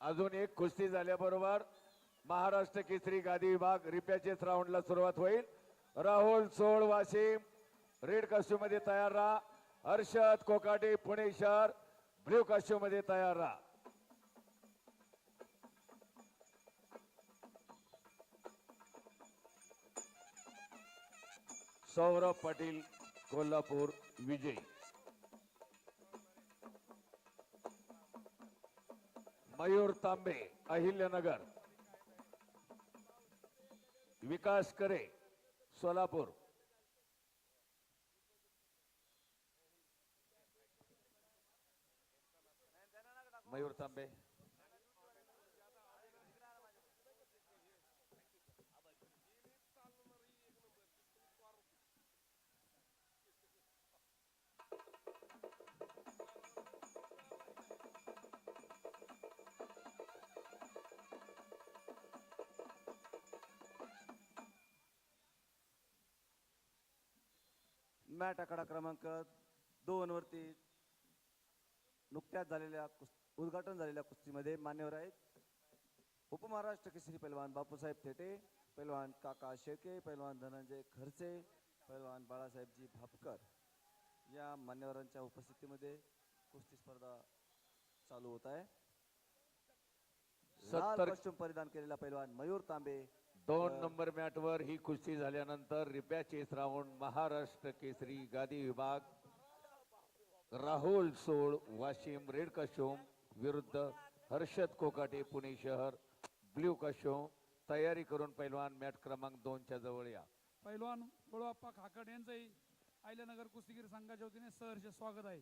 अजून एक कुस्ती झाल्याबरोबर महाराष्ट्र केसरी गादी विभाग रिप्याचेच राऊंडला सुरुवात होईल. राहुल सोळ वाशिम रेड कॉस्ट्यूममध्ये तयार राहा. हर्षद कोकाटे पुणे शहर. ब्ल्यू कॉस्ट्यूममध्ये तयार राहा. सौरभ पाटील कोल्हापूर विजयी. मयूर तांबे अहिल्यानगर. विकास करे सोलापूर. मयूर तांबे. मॅट आकडा क्रमांक दोन वरती नुकत्याच झालेल्या कुस- उद्घाटन झालेल्या कुस्तीमध्ये मान्यवर आहेत उपमहाराष्ट्र केसरी पैलवान बापूसाहेब थेटे पैलवान काका शेळके पैलवान धनंजय खर्चे पैलवान बाळासाहेबजी भापकर. या मान्यवरांच्या उपस्थितीमध्ये कुस्ती स्पर्धा चालू होत आहे. लाल सत्तर- कॉस्ट्युम परिधान केलेला पैलवान मयूर तांबे दोन नंबर मॅट वर ही कुस्ती झाल्यानंतर repechage round Maharashtra Kesari गादी विभाग राहुल सोळ वाशिम रेड काशोम विरुद्ध हर्षद कोकाटे पुणे शहर ब्ल्यू काशोम तयारी करून पैलवान मॅट क्रमांक दोनच्या जवळ या. पैलवान गोळाप्पा खाकड यांचंही आयल्यानगर कुस्तीगीर संघाच्या वतीने सहर्ष स्वागत आहे.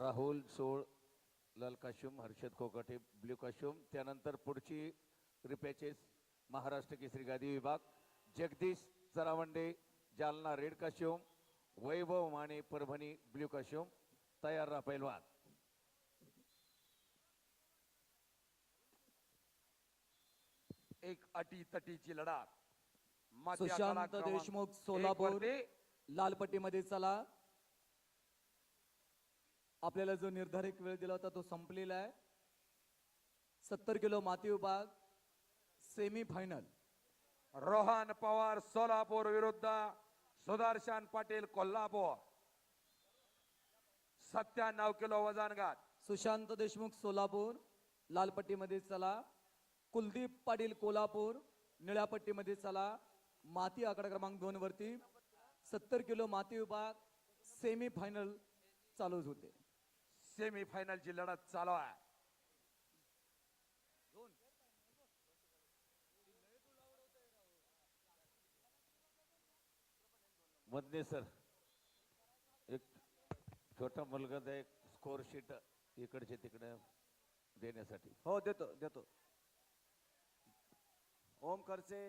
राहुल सोळ लाल costume Harshad Kokate blue costume. त्यानंतर पुढची रिपॅचेस महाराष्ट्र केसरी गादी विभाग. Jagdish Charawande Jalna red costume. Vaibhav Mane Parbhani blue costume. तयार राहा पैलवान. एक अटी तटीची लढा सुशांत देशमुख सोलापूर. लालपट्टीमध्ये चला. आपल्याला जो निर्धारित वेळ दिला होता तो संपलेला आहे. सत्तर किलो माती विभाग सेमी फायनल रोहन पवार सोलापूर विरुद्ध सुदर्शन पाटील कोल्हापूर. सत्त्याण्णव किलो वजन गात सुशांत देशमुख सोलापूर लालपट्टीमध्ये चला. कुलदीप पाटील कोल्हापूर निळ्या पट्टीमध्ये चला. माती आकडा क्रमांक दोन वरती. सत्तर किलो माती विभाग सेमी फायनल चालूच होते. सेमी फायनलची लढत चालू आहे. मधने सर एक छोटा मुलगा एक स्कोर शीट इकडचे तिकडे देण्यासाठी. हो देतो देतो. ओम खर्चे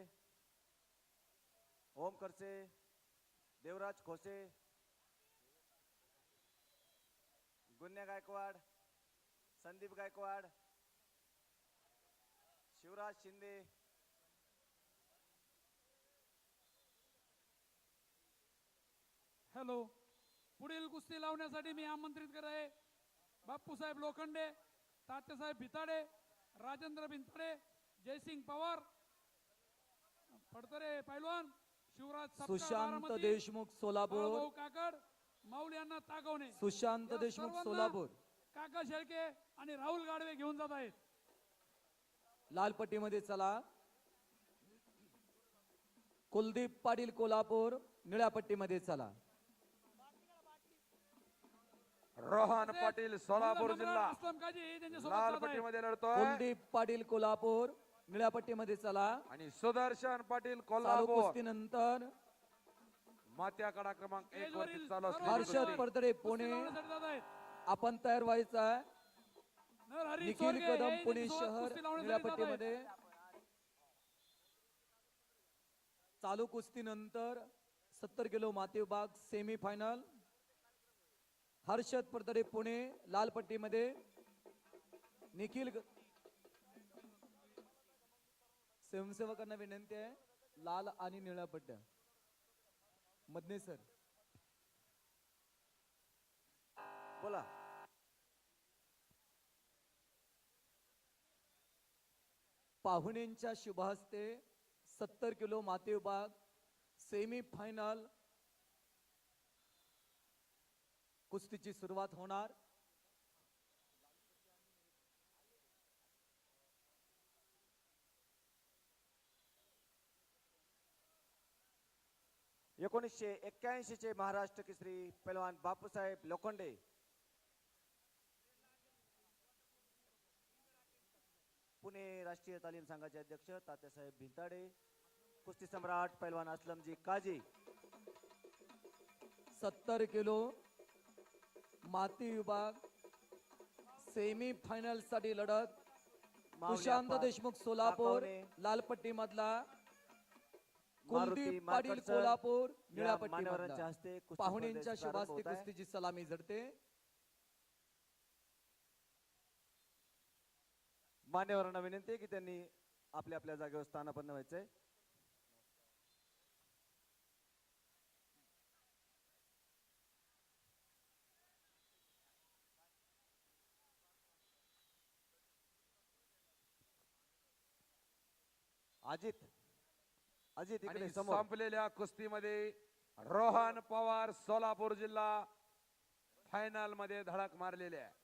ओम खर्चे देवराज खोसे गुन्हे गायकवाड संदीप गायकवाड शिवराज शिंदे हॅलो पुढील कुस्ती लावण्यासाठी मी आमंत्रित करत आहे. बापूसाहेब लोखंडे तात्यासाहेब भिताडे राजेंद्र भिंताडे जयसिंग पवार फडतरे पैलवान शिवराज सुशांत देशमुख सोलापूर. काकड माऊली यांना ताकवणे सुशांत देशमुख सोलापूर. काका शेळके आणि राहुल गाडवे घेऊन जात आहेत. लाल पट्टीमध्ये चला. कुलदीप पाटील कोल्हापूर निळ्या पट्टीमध्ये चला. रोहन पाटील सोलापूर जिल्हा. लाल. पट्टीमध्ये कुलदीप पाटील कोल्हापूर निळ्या पट्टीमध्ये चला. आणि सुदर्शन पाटील कोल्हापूर. कुस्तीनंतर मात्या कडा क्रमांक एक वरती चालू हर्षद. परतडे पुणे. आपण तयार व्हायचं आहे निखिल कदम पुणे शहर कुस्ती लावण्यासाठी निळ्या जात आहेत. पट्टीमध्ये चालू कुस्तीनंतर सत्तर किलो माती विभाग सेमी फायनल हर्षद परतडे पुणे लाल पट्टीमध्ये निखिल स्वयंसेवकांना विनंती आहे लाल आणि निळ्या पट्ट्या मधने सर. बोला. पाहुण्यांच्या शुभहस्ते सत्तर किलो माती विभाग सेमी फायनल कुस्तीची सुरुवात होणार. एकोणीसशे एक्क्याऐंशी चे महाराष्ट्र केसरी पैलवान बापूसाहेब लोखंडे. पुणे राष्ट्रीय तालीम संघाचे अध्यक्ष तात्यासाहेब भिंताडे. कुस्ती सम्राट पैलवान असलमजी काजी. सत्तर किलो माती विभाग सेमी फायनलसाठी लढत. सुशांत देशमुख सोलापूर लालपट्टी मधला कुलदीप पाटील कोल्हापूर या निळ्या पट्टी मान्यवरांच्या हस्ते पाहुण्यांच्या शुभास्ते. कुस्तीची सलामी झडते. मान्यवरांना विनंती आहे की त्यांनी आपल्या आपल्या जागेवर स्थानापन्न व्हायचंय. अजित आणि इकडे समोर. संपलेल्या कुस्तीमध्ये रोहन पवार सोलापूर जिल्हा फायनलमध्ये धडक मारलेले आहे.